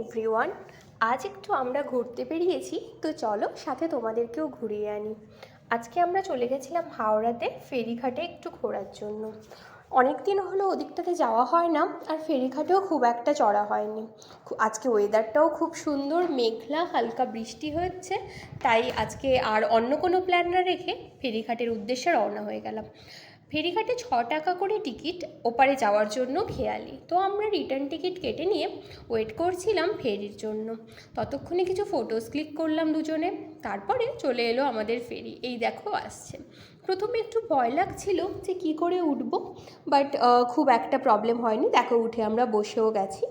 Everyone আজ একটু আমরা ঘুরতে বেরিয়েছি, তো চলো সাথে তোমাদেরকেও ঘুরিয়ে আনি। আজকে আমরা চলে গেছিলাম হাওড়াতে ফেরিঘাটে একটু ঘোরার জন্য। অনেক দিন হলো ওদিকটাতে যাওয়া হয় না, আর ফেরিঘাটেও খুব একটা চড়া হয়নি। আজকে ওয়েদারটাও খুব সুন্দর, মেঘলা, হালকা বৃষ্টি হচ্ছে তাই আজকে আর অন্য কোনো প্ল্যান না রেখে ফেরিঘাটের উদ্দেশ্যে রওনা হয়ে গেলাম। ফেরিঘাটে ছ টাকা করে টিকিট ওপারে যাওয়ার জন্য খেয়ালি। তো আমরা রিটার্ন টিকিট কেটে নিয়ে ওয়েট করছিলাম ফেরির জন্য। ততক্ষণে কিছু ফটোস ক্লিক করলাম দুজনে। তারপরে চলে এলো আমাদের ফেরি। এই দেখো আসছে। প্রথমে একটু ভয় লাগছিল যে কী করে উঠব বাট খুব একটা প্রবলেম হয়নি। দেখো, উঠে আমরা বসেও গেছি।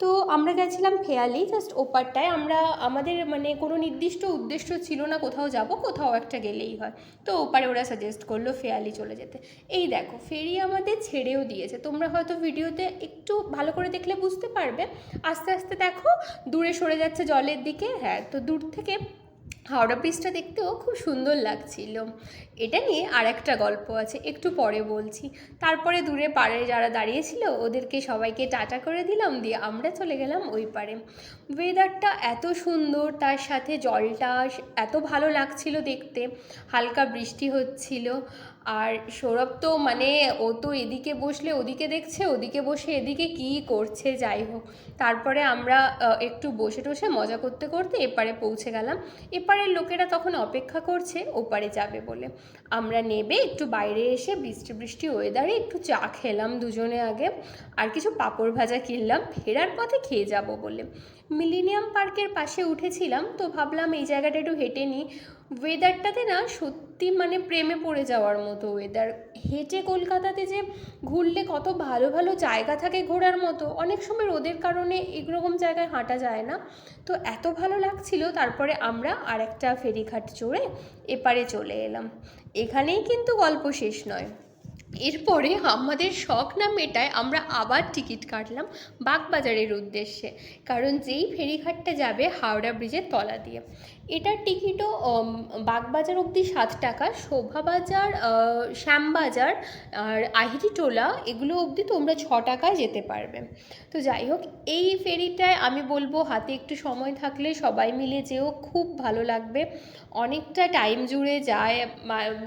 তো আমরা গেছিলাম ফেয়ালি জাস্ট ওপারটায়। আমরা, আমাদের মানে কোনো নির্দিষ্ট উদ্দেশ্য ছিল না কোথাও যাব, কোথাও একটা গেলেই হয়। তো ওপারে ওরা সাজেস্ট করল ফেয়ালি চলে যেতে। এই দেখো ফেরি আমাদের ছেড়েও দিয়েছে। তোমরা হয়তো ভিডিওতে একটু ভালো করে দেখলে বুঝতে পারবে। আস্তে আস্তে দেখো, দূরে সরে যাচ্ছে জলের দিকে। হ্যাঁ তো দূর থেকে হাওড়া ব্রিজটা দেখতেও খুব সুন্দর লাগছিল। এটা নিয়ে আর একটা গল্প আছে, একটু পরে বলছি। তারপরে দূরে পাড়ে যারা দাঁড়িয়েছিল, ওদেরকে সবাইকে টাটা করে দিলাম, দিয়ে আমরা চলে গেলাম ওই পারে ওয়েদারটা এত সুন্দর, তার সাথে জলটা এত ভালো লাগছিল দেখতে। হালকা বৃষ্টি হচ্ছিল। আর সৌরভ তো মানে ও তো এদিকে বসলে ওদিকে দেখছে, ওদিকে বসে এদিকে কী করছে যাই হোক। তারপরে আমরা একটু বসে টসে মজা করতে করতে এপারে পৌঁছে গেলাম। এপারের লোকেরা তখন অপেক্ষা করছে, ওপারে যাবে বলে। আমরা নেবে একটু বাইরে এসে বৃষ্টি বৃষ্টি ওয়েদারে একটু চা খেলাম দুজনে আগে। আর কিছু পাঁপড় ভাজা কিনলাম, ফেরার পথে খেয়ে যাব বলে। মিলিনিয়াম পার্কের পাশে উঠেছিলাম, তো ভাবলাম এই জায়গাটা একটু হেঁটে নিই। ওয়েদারটাতে না সত্যি মানে প্রেমে পড়ে যাওয়ার মতো। ওয়েদার হেঁটে কলকাতাতে যে ঘুরলে কত ভালো ভালো জায়গা থাকে ঘোরার মতো, অনেক সময় রোদের কারণে এরকম জায়গায় হাঁটা যায় না। তো এত ভালো লাগছিল, তারপরে আমরা আর একটা ফেরিঘাট চড়ে এপারে চলে এলাম। এখানেই কিন্তু গল্প শেষ নয়। এরপরে আমাদের শখ না মেটায় আমরা আবার টিকিট কাটলাম বাগবাজারের উদ্দেশ্যে। কারণ যেই ফেরিঘাটটা যাবে হাওড়া ব্রিজের তলা দিয়ে। এটার টিকিটও বাগবাজার অবধি সাত টাকা, শোভাবাজার শ্যামবাজার আর আহিরিটোলা, এগুলো অবধি তোমরা ছ টাকায় যেতে পারবে। তো যাই হোক, এই ফেরিটায় আমি বলব হাতে একটু সময় থাকলে সবাই মিলে যেও, খুব ভালো লাগবে। অনেকটা টাইম জুড়ে যায়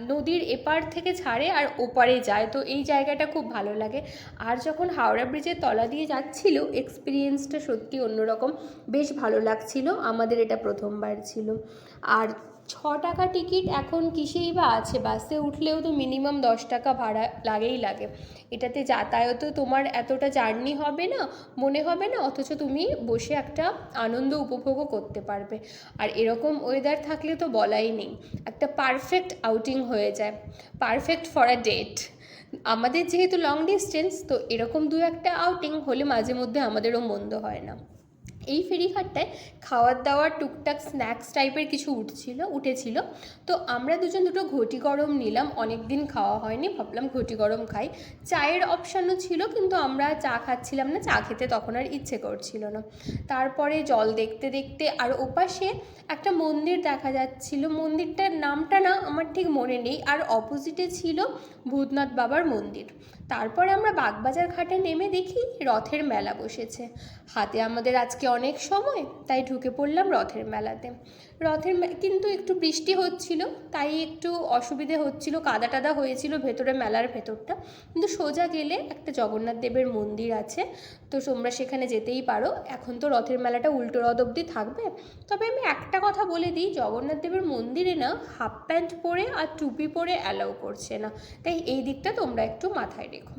নদীর এপার থেকে ছাড়ে আর ওপারে যায়। তো এই জায়গাটা খুব ভালো লাগে। আর যখন হাওড়া ব্রিজের তলা দিয়ে যাচ্ছিল এক্সপিরিয়েন্সটা সত্যি অন্যরকম। বেশ ভালো লাগছিল। আমাদের এটা প্রথমবার ছিল। আর ছ টাকা টিকিট এখন কিসেই বা আছে? বাসে উঠলেও তো মিনিমাম দশ টাকা ভাড়া লাগেই লাগে। এটাতে যাতায়াতও তোমার এতটা জার্নি হবে না, মনে হবে না? অথচ তুমি বসে একটা আনন্দ উপভোগও করতে পারবে। আর এরকম ওয়েদার থাকলে তো বলাই নেই। একটা পারফেক্ট আউটিং হয়ে যায়। পারফেক্ট ফর আ ডেট আমাদের যেহেতু লং ডিস্টেন্স তো এরকম দু একটা আউটিং হলে মাঝে মধ্যে আমাদেরও মন্দ হয় না। এই ফেরিঘাটটায় খাওয়ার দাওয়ার টুকটাক স্ন্যাক্স টাইপের কিছু উঠছিল, উঠেছিল। তো আমরা দুজন দুটো ঘটি গরম নিলাম অনেক দিন খাওয়া হয়নি, ভাবলাম ঘটি গরম খাই। চায়ের অপশানও ছিল, কিন্তু আমরা চা খাচ্ছিলাম না, চা খেতে তখন আর ইচ্ছে করছিল না। তারপরে জল দেখতে দেখতে আর ওপাশে একটা মন্দির দেখা যাচ্ছিল। মন্দিরটার নামটা না আমার ঠিক মনে নেই, আর অপোজিটে ছিল ভূতনাথ বাবার মন্দির। তারপরে আমরা বাগবাজার ঘাটে নেমে দেখি রথের মেলা বসেছে। হাতে আমাদের আজকে অনেক সময় তাই ঢুকে পড়লাম রথের মেলাতে। রথের কিন্তু একটু বৃষ্টি হচ্ছিল, তাই একটু অসুবিধে হচ্ছিল কাদা টাদা হয়েছিল ভেতরে মেলার ভেতরটা। কিন্তু সোজা গেলে একটা জগন্নাথ দেবের মন্দির আছে, তো তোমরা সেখানে যেতেই পারো। এখন তো রথের মেলাটা উল্টো রথ অবধি থাকবে। তবে আমি একটা কথা বলে দিই, জগন্নাথ দেবের মন্দিরে না হাফ প্যান্ট পরে আর টুপি পরে অ্যালাউ করছে না। তাই এই দিকটা তোমরা একটু মাথায় রেখো।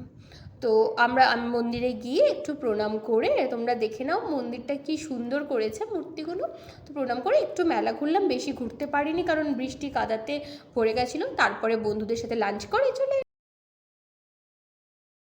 তো আমরা আমি, মন্দিরে গিয়ে একটু প্রণাম করে, তোমরা দেখে নাও মন্দিরটা কি সুন্দর করেছে মূর্তিগুলো। তো প্রণাম করে একটু মেলা ঘুরলাম, বেশি ঘুরতে পারিনি কারণ বৃষ্টি কাদাতে ভরে গেছিল। তারপরে বন্ধুদের সাথে লাঞ্চ করে চলে